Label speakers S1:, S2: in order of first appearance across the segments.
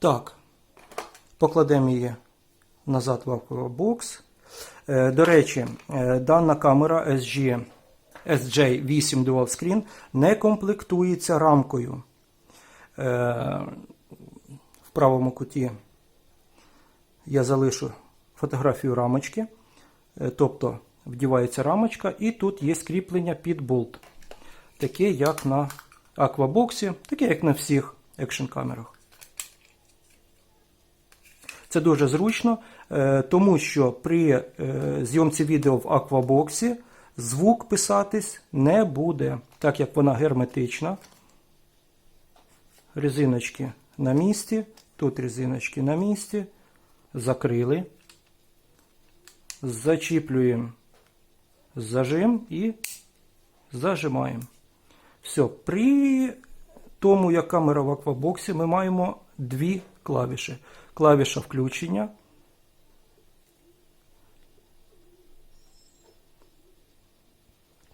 S1: Так, покладемо її назад в аквабокс. Е, До речі, е, дана камера SG, SJ8 Dual Screen не комплектується рамкою. Е, В правому куті я залишу фотографію рамочки. Тобто вдівається рамочка, і тут є скріплення під болт. Таке, як на аквабоксі, таке, як на всіх екшн камерах. Це дуже зручно, е, тому що при е, зйомці відео в аквабоксі звук писатись не буде, так як вона герметична. Резиночки на місці, тут резиночки на місці, закрили, зачіплюємо зажим і зажимаємо. Все, при тому, як камера в аквабоксі, ми маємо дві клавіші. Клавіша включення.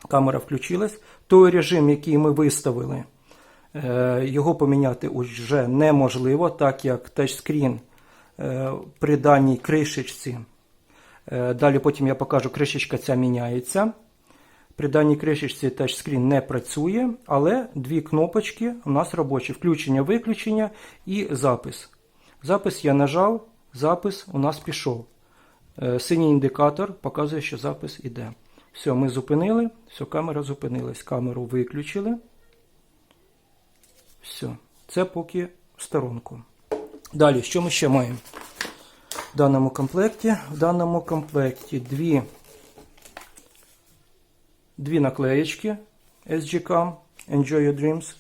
S1: Камера включилась. Той режим, який ми виставили, е, його поміняти вже неможливо, так як тачскрін е, при даній кришечці. е, Далі потім я покажу, кришечка ця міняється. При даній кришечці тачскрін не працює, але дві кнопочки у нас робочі: включення-виключення і запис. Запис я нажав, запис у нас пішов. Е, Синій індикатор показує, що запис іде. Все, ми зупинили, все, камера зупинилась. Камеру виключили. Все, це поки в сторонку. Далі, що ми ще маємо? В даному комплекті, в даному комплекті дві дві наклеєчки SGCAM Enjoy Your Dreams.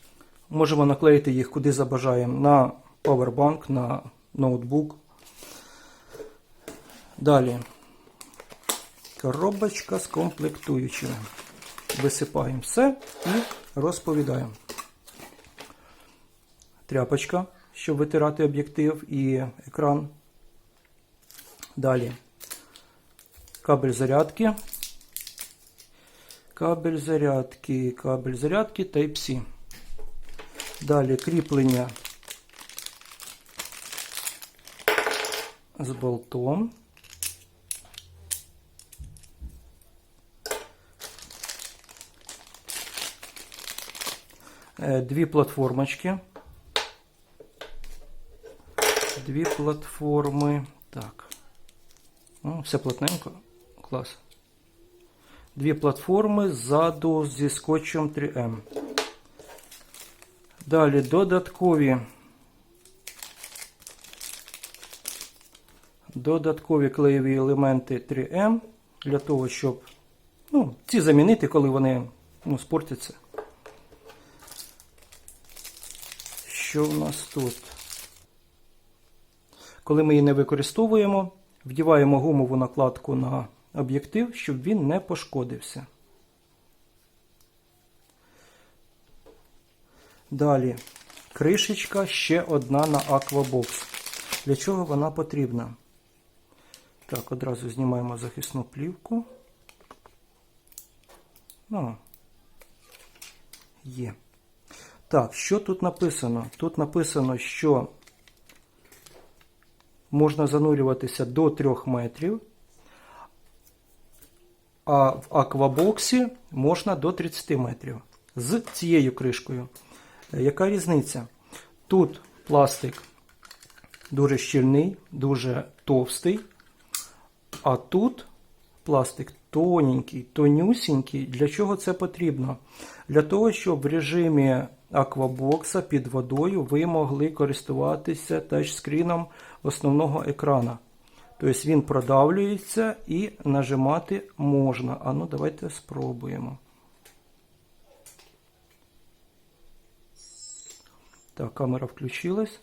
S1: Можемо наклеїти їх куди забажаємо на Powerbank, на ноутбук. Далі коробочка з комплектуючими. Висипаємо все і розповідаємо. Тряпочка, щоб витирати об'єктив і екран. Далі кабель зарядки. Кабель зарядки, кабель зарядки Type-C. Далі кріплення з болтом. Е, Дві платформочки. Дві платформи. Так. Ну, все плотненько. Клас. Дві платформи ззаду зі скотчем 3М. Далі додаткові. Додаткові клеєві елементи 3М для того, щоб ну, ці замінити, коли вони ну, спортяться. Що в нас тут? Коли ми її не використовуємо, вдіваємо гумову накладку на об'єктив, щоб він не пошкодився. Далі кришечка ще одна на Aquabox. Для чого вона потрібна? Так, одразу знімаємо захисну плівку. Ну, є. Так, що тут написано? Тут написано, що можна занурюватися до 3 метрів, а в аквабоксі можна до 30 метрів з цією кришкою. Е, Яка різниця? Тут пластик дуже щільний, дуже товстий, а тут пластик тоненький, тонюсінький. Для чого це потрібно? Для того, щоб в режимі аквабокса під водою ви могли користуватися тачскріном основного екрана. Тобто він продавлюється і нажимати можна. А ну давайте спробуємо. Так, камера включилась.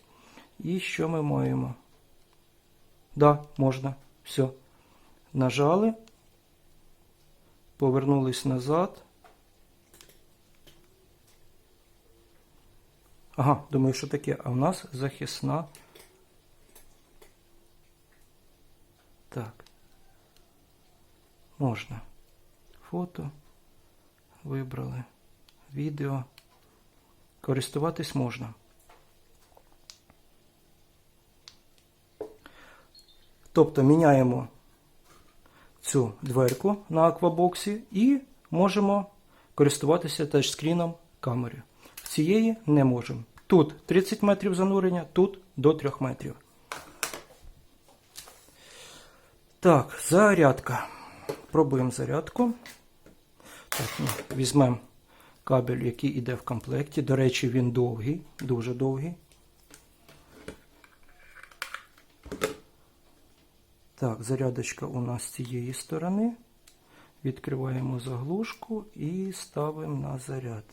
S1: І що ми маємо? Да, можна. Все. Нажали. Повернулись назад. Ага, думаю, що таке? А в нас захисна. Так. Можна. Фото. Вибрали. Відео. Користуватись можна. Тобто міняємо цю дверку на аквабоксі і можемо користуватися тачскріном камери. Цієї не можемо. Тут 30 метрів занурення, тут до 3 метрів. Так, зарядка. Пробуємо зарядку. Так, ну, візьмемо кабель, який йде в комплекті. До речі, він довгий, дуже довгий. Так, зарядочка у нас з цієї сторони. Відкриваємо заглушку і ставимо на заряд.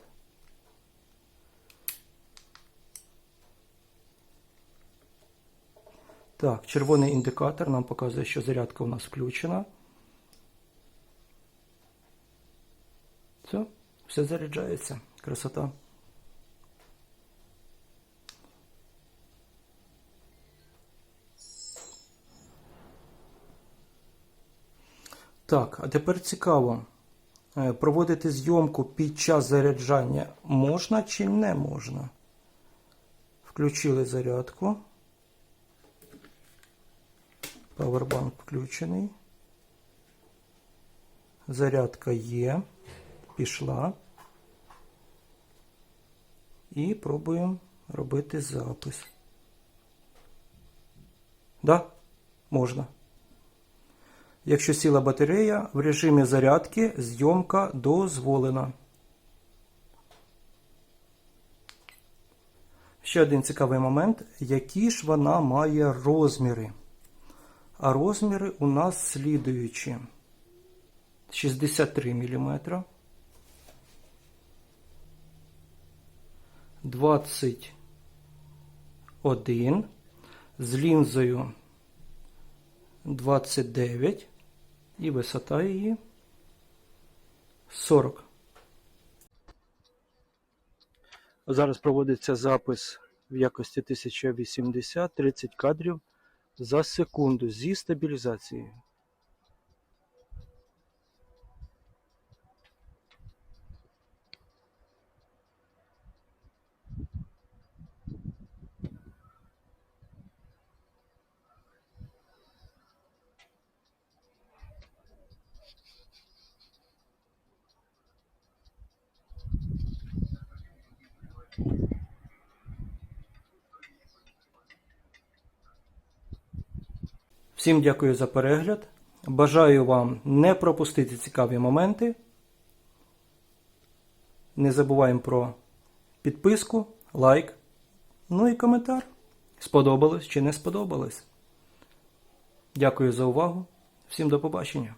S1: Так, червоний індикатор нам показує, що зарядка у нас включена. Все, все заряджається. Красота. Так, а тепер цікаво. Е, Проводити зйомку під час заряджання можна чи не можна? Включили зарядку. Павербанк включений. Зарядка є. Пішла. І пробуємо робити запис. Да, можна. Якщо сіла батарея, в режимі зарядки зйомка дозволена. Ще один цікавий момент, які ж вона має розміри. А розміри у нас слідуючі: 63 мм, 21 з лінзою 29 і висота її 40. Зараз проводиться запис в якості 1080 30 кадрів за секунду зі стабілізацією. Всім дякую за перегляд. Бажаю вам не пропустити цікаві моменти. Не забуваємо про підписку, лайк, ну і коментар. Сподобалось чи не сподобалось. Дякую за увагу. Всім до побачення.